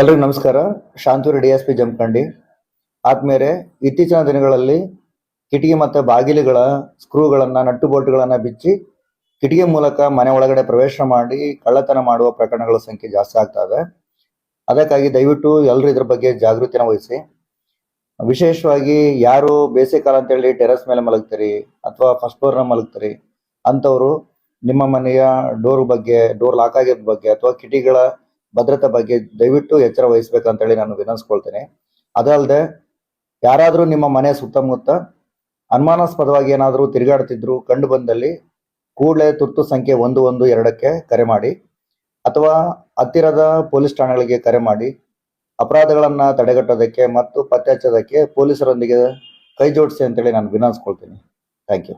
ಎಲ್ರಿಗೂ ನಮಸ್ಕಾರ. Shanturu D S P Jamkhandi. ಆದ್ಮೇಲೆ ಇತ್ತೀಚಿನ ದಿನಗಳಲ್ಲಿ ಕಿಟಕಿ ಮತ್ತು ಬಾಗಿಲುಗಳ ಸ್ಕ್ರೂಗಳನ್ನ, ನಟ್ಟು ಬೋಲ್ಟ್ಗಳನ್ನು ಬಿಚ್ಚಿ ಕಿಟಕಿ ಮೂಲಕ ಮನೆ ಒಳಗಡೆ ಪ್ರವೇಶ ಮಾಡಿ ಕಳ್ಳತನ ಮಾಡುವ ಪ್ರಕರಣಗಳ ಸಂಖ್ಯೆ ಜಾಸ್ತಿ ಆಗ್ತಾ ಇದೆ. ಅದಕ್ಕಾಗಿ ದಯವಿಟ್ಟು ಎಲ್ಲರೂ ಇದ್ರ ಬಗ್ಗೆ ಜಾಗೃತಿನ ವಹಿಸಿ. ವಿಶೇಷವಾಗಿ ಯಾರು ಬೇಸಿಗೆ ಕಾಲ ಅಂತೇಳಿ ಟೆರೆಸ್ ಮೇಲೆ ಮಲಗ್ತೀರಿ ಅಥವಾ ಫಸ್ಟ್ ಫ್ಲೋರ್ನ ಮಲಗ್ತೀರಿ ಅಂತವರು ನಿಮ್ಮ ಮನೆಯ ಡೋರ್ ಬಗ್ಗೆ, ಡೋರ್ ಲಾಕ್ ಆಗಿದ್ದ ಬಗ್ಗೆ ಅಥವಾ ಕಿಟಿಗಳ ಭದ್ರತೆ ಬಗ್ಗೆ ದಯವಿಟ್ಟು ಎಚ್ಚರ ವಹಿಸ್ಬೇಕಂತೇಳಿ ನಾನು ವಿನಂತಿಸ್ಕೊಳ್ತೇನೆ ಅದಲ್ಲದೆ ಯಾರಾದರೂ ನಿಮ್ಮ ಮನೆ ಸುತ್ತಮುತ್ತ ಅನುಮಾನಾಸ್ಪದವಾಗಿ ಏನಾದರೂ ತಿರುಗಾಡ್ತಿದ್ರು, ಕಂಡು ಬಂದಲ್ಲಿ ಕೂಡಲೇ ತುರ್ತು ಸಂಖ್ಯೆ ಒಂದು ಒಂದು ಎರಡಕ್ಕೆ ಕರೆ ಮಾಡಿ, ಅಥವಾ ಹತ್ತಿರದ ಪೊಲೀಸ್ ಠಾಣೆಗಳಿಗೆ ಕರೆ ಮಾಡಿ, ಅಪರಾಧಗಳನ್ನು ತಡೆಗಟ್ಟೋದಕ್ಕೆ ಮತ್ತು ಪತ್ತೆ ಹಚ್ಚೋದಕ್ಕೆ ಪೊಲೀಸರೊಂದಿಗೆ ಕೈ ಜೋಡಿಸಿ ಅಂತೇಳಿ ನಾನು ವಿನಂತಿಸ್ಕೊಳ್ತೀನಿ ಥ್ಯಾಂಕ್ ಯು.